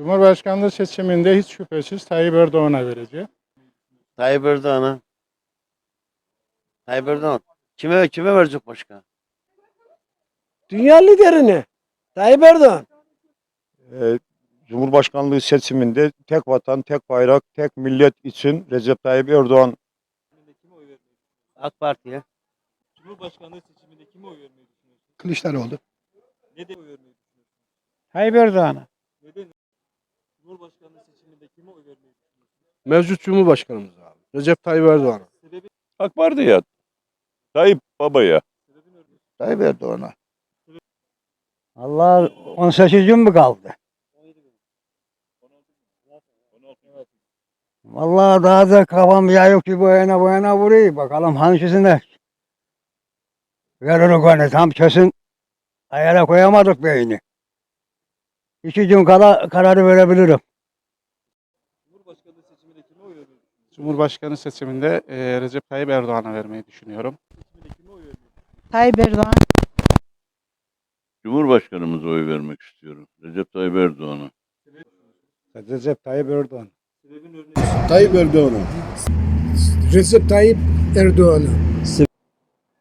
Cumhurbaşkanlığı seçiminde hiç şüphesiz Tayyip Erdoğan'a vereceğim. Tayyip Erdoğan'a. Tayyip Erdoğan. Kime kime verecek başka? Dünya liderini. Tayyip Erdoğan. Ee, Cumhurbaşkanlığı seçiminde tek vatan, tek bayrak, tek millet için Recep Tayyip Erdoğan AK Parti'ye. Cumhurbaşkanlığı seçiminde kime oy vermeyi düşünüyorsunuz? Kılıçdaroğlu. Neden oy vermeyi düşünüyorsunuz? Tayyip Erdoğan'a. Neden? Cumhurbaşkanlığı seçiminde kime oy vermeyi düşünüyorsunuz? Mevcut Cumhurbaşkanımız abi. Recep Tayyip Erdoğan. Sebebi, AK Parti'ye, Tayyip Baba'ya. sebebi ne? Tayyip Erdoğan'a. Allah 18 gün mü kaldı? Vallahi daha da kafam ya yok ki bu yana bu yana vuruyor. Bakalım hangisine verir o gene. Tam kesin ayara koyamadık beyni. İki gün kala kararı verebilirim. Cumhurbaşkanlığı seçiminde kime oy vermeyi düşünüyorsunuz? Cumhurbaşkanı seçiminde e, Recep Tayyip Erdoğan'a vermeyi düşünüyorum. Tayyip Erdoğan. Cumhurbaşkanımıza oy vermek istiyorum. Recep Tayyip Erdoğan'a. Recep Tayyip Erdoğan. Tayyip Erdoğan'a. Recep Tayyip Erdoğan'a.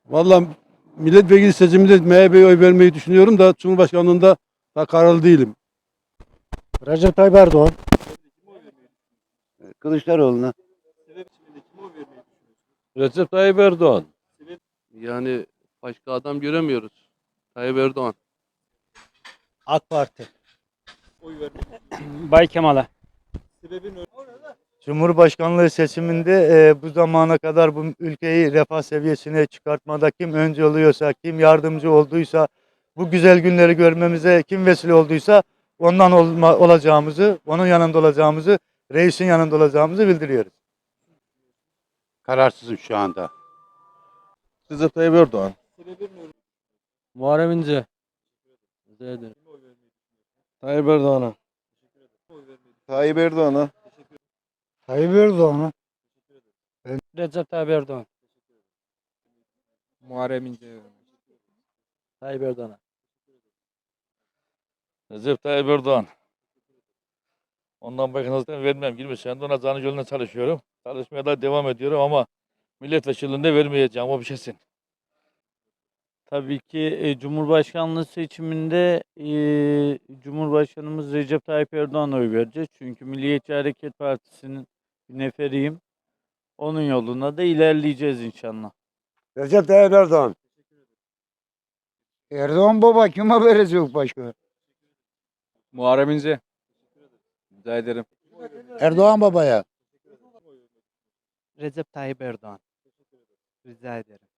Vallahi milletvekili seçiminde MHP'ye oy vermeyi düşünüyorum da Cumhurbaşkanlığında da kararlı değilim. Recep Tayyip Erdoğan. Kılıçdaroğlu'na. Sebep seçiminde kime oy vermeyi düşünüyorsunuz? Recep Tayyip Erdoğan. Yani başka adam göremiyoruz. Tayyip Erdoğan. AK Parti. Oy düşünüyorsunuz. Bay Kemal'a. Sebebin. Cumhurbaşkanlığı seçiminde e, bu zamana kadar bu ülkeyi refah seviyesine çıkartmada kim önce oluyorsa, kim yardımcı olduysa, bu güzel günleri görmemize kim vesile olduysa ondan olma, olacağımızı, onun yanında olacağımızı, reisin yanında olacağımızı bildiriyoruz. Kararsızım şu anda. Recep Tayyip Erdoğan. Muharrem İnce. Rica ederim. Tayyip Erdoğan'a. Tayyip Erdoğan'a. Tayyip Erdoğan'a. Recep Tayyip Erdoğan. Muharrem İnce. Tayyip Erdoğan'a. Recep Tayyip Erdoğan. Ondan başka zaten vermem. 20 senedir ona canı yoluna çalışıyorum. Çalışmaya da devam ediyorum ama milletvekilliğinde vermeyeceğim. O bir şeysin. Tabii ki e, Cumhurbaşkanlığı seçiminde e, Cumhurbaşkanımız Recep Tayyip Erdoğan'a oy vereceğiz. Çünkü Milliyetçi Hareket Partisi'nin bir neferiyim. Onun yoluna da ilerleyeceğiz inşallah. Recep Tayyip Erdoğan. Erdoğan baba kime verecek başka? Muharrem İnce. Rica ederim. Erdoğan babaya. Recep Tayyip Erdoğan. Rica ederim.